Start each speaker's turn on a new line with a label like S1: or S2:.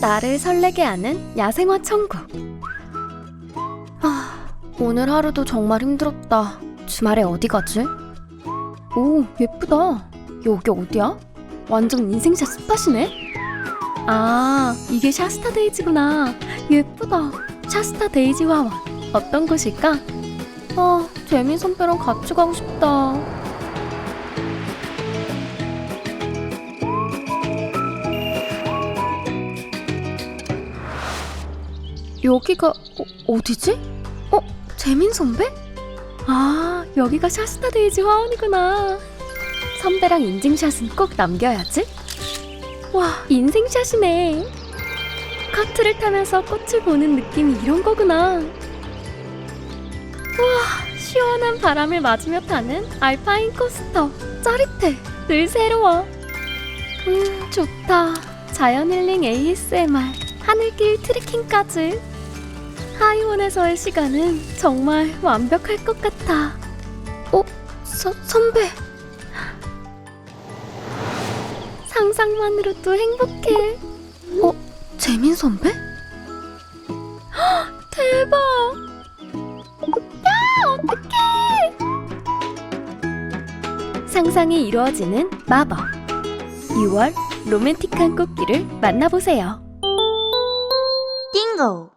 S1: 나를 설레게 하는 야생화 천국. 아, 오늘 하루도 정말 힘들었다. 주말에 어디 가지? 오, 예쁘다. 여기 어디야? 완전 인생샷 스팟이네. 아, 이게 샤스타 데이지구나. 예쁘다. 샤스타 데이지 화원. 어떤 곳일까? 아, 재민 선배랑 같이 가고 싶다. 여기가 어, 디지 어? 재민 선배? 아, 여기가 샤스타 데이지 화원이구나. 선배랑 인증샷은 꼭 남겨야지. 와, 인생샷이네. 카트를 타면서 꽃을 보는 느낌이 이런 거구나. 와, 시원한 바람을 맞으며 타는 알파인 코스터. 짜릿해. 늘 새로워. 음, 좋다. 자연 힐링 ASMR. 하늘길 트레킹까지. 하이원에서의 시간은 정말 완벽할 것 같아. 어? 서, 선배. 상상만으로도 행복해. 어? 재민 선배? 헉, 대박! 야, 어떡해! 상상이 이루어지는 마법. 6월 로맨틱한 꽃길을 만나보세요.
S2: 띵고